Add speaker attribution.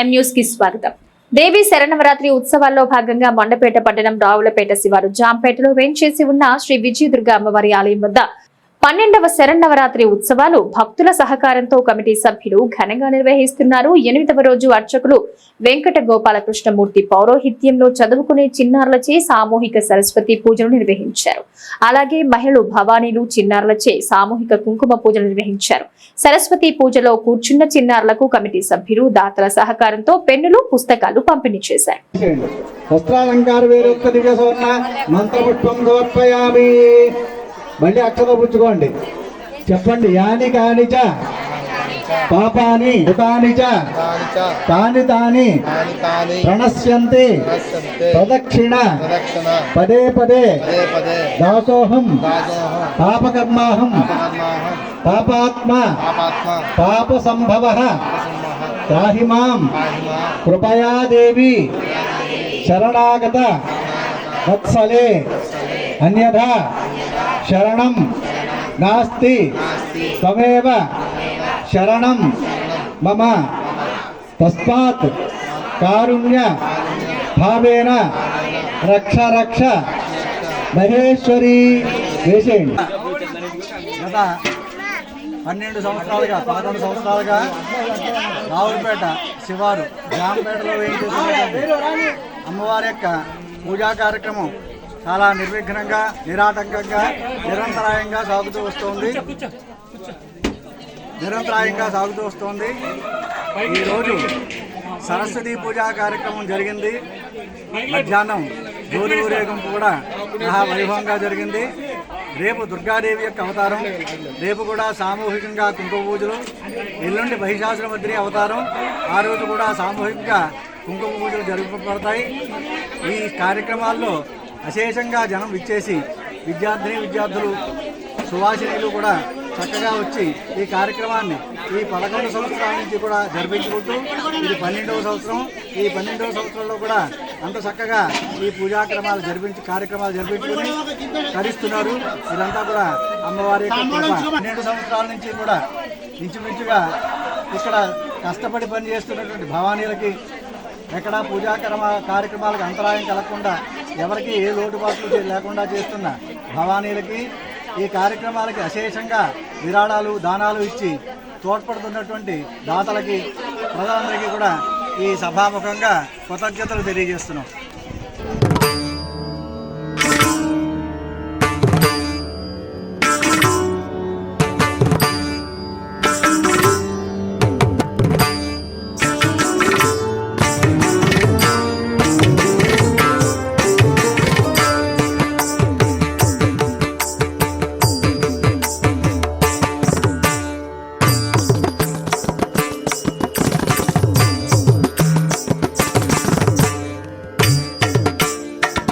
Speaker 1: ఎం న్యూస్కి స్వాగతం. దేవి శరణవరాత్రి ఉత్సవాల్లో భాగంగా మండపేట పట్టణం రావులపేట శివారు జాంపేటలో వేంచేసి ఉన్న శ్రీ విజయదుర్గ అమ్మవారి ఆలయం వద్ద పన్నెండవ శరణవరాత్రి ఉత్సవాలు భక్తుల సహకారంతో కమిటీ సభ్యులు ఘనంగా నిర్వహిస్తున్నారు. ఎనిమిదవ రోజు అర్చకులు వెంకట గోపాలకృష్ణమూర్తి పౌరోహిత్యంలో చదువుకునే చిన్నారులచే సామూహిక సరస్వతి పూజలు నిర్వహించారు. అలాగే మహిళలు భవానీలు చిన్నారులచే సామూహిక కుంకుమ పూజలు నిర్వహించారు. సరస్వతి పూజలో కూర్చున్న చిన్నారులకు కమిటీ సభ్యులు దాతల సహకారంతో పెన్నులు పుస్తకాలు పంపిణీ చేశారు.
Speaker 2: వస్త్రాలంకార వేరొక్క దివ్య మంత్రపుష్పం సమర్పయామి. మళ్ళీ అక్షర పుచ్చుకోండి. చెప్పండి యాని కాని చ పాపాని తాని చ
Speaker 3: తాని
Speaker 2: తాని ప్రణశ్యంతి ప్రదక్షిణ పదే పదే దాసోహం పాపకర్మాహం పాపాత్మ పాప సంభవ
Speaker 3: సింహ
Speaker 2: త్రాహి మాం
Speaker 3: పాహిమా
Speaker 2: కృపయా దేవి శరణాగత వత్సలే అన్యథా శరణం నాస్తి తమేవ శరణం మమ తస్మాత్ కారుణ్య భావేన రక్ష రక్ష మహేశ్వరి వేసేయండి
Speaker 4: గత పన్నెండు సంవత్సరాలుగా పదకొండు సంవత్సరాలుగా రావులపేట శివారు జాంపేటలో వేయించేసినటువంటి అమ్మవారి యొక్క పూజా కార్యక్రమం చాలా నిర్విఘ్నంగా నిరాటంకంగా నిరంతరాయంగా సాగుతూ వస్తోంది. నిరంతరాయంగా సాగుతూ వస్తోంది. ఈరోజు సరస్వతి పూజా కార్యక్రమం జరిగింది. మధ్యాహ్నం జోలి ఊరేగింపు కూడా మహా వైభవంగా జరిగింది. రేపు దుర్గాదేవి యొక్క అవతారం రేపు కూడా సామూహికంగా కుంకుమ పూజలు ఎల్లుండి మహిషాసురమద్రి అవతారం ఆ రోజు కూడా సామూహికంగా కుంకుమ పూజలు జరుపబడతాయి ఈ కార్యక్రమాల్లో అశేషంగా జనం విచ్చేసి విద్యార్థిని విద్యార్థులు సువాసినులు కూడా చక్కగా వచ్చి ఈ కార్యక్రమాన్ని ఈ పదకొండు సంవత్సరాల నుంచి కూడా జరిపించుకుంటూ ఇది పన్నెండవ సంవత్సరం. ఈ పన్నెండవ సంవత్సరంలో కూడా అంత చక్కగా ఈ పూజాక్రమాలు జరిపించి కార్యక్రమాలు జరిపించుకుని కరిస్తున్నారు ఇదంతా కూడా అమ్మవారి యొక్క పన్నెండు సంవత్సరాల నుంచి కూడా ఇంచుమించుగా ఇక్కడ కష్టపడి పనిచేస్తున్నటువంటి భవానీలకి ఎక్కడ పూజాక్రమ కార్యక్రమాలకు అంతరాయం కలగకుండా ఎవరికి ఏ లోటుపాట్లు లేకుండా చేస్తున్న భవానీలకి ఈ కార్యక్రమాలకి అశేషంగా విరాళాలు దానాలు ఇచ్చి తోడ్పడుతున్నటువంటి దాతలకి ప్రజలందరికీ కూడా ఈ సభాముఖంగా కృతజ్ఞతలు తెలియజేస్తున్నాం.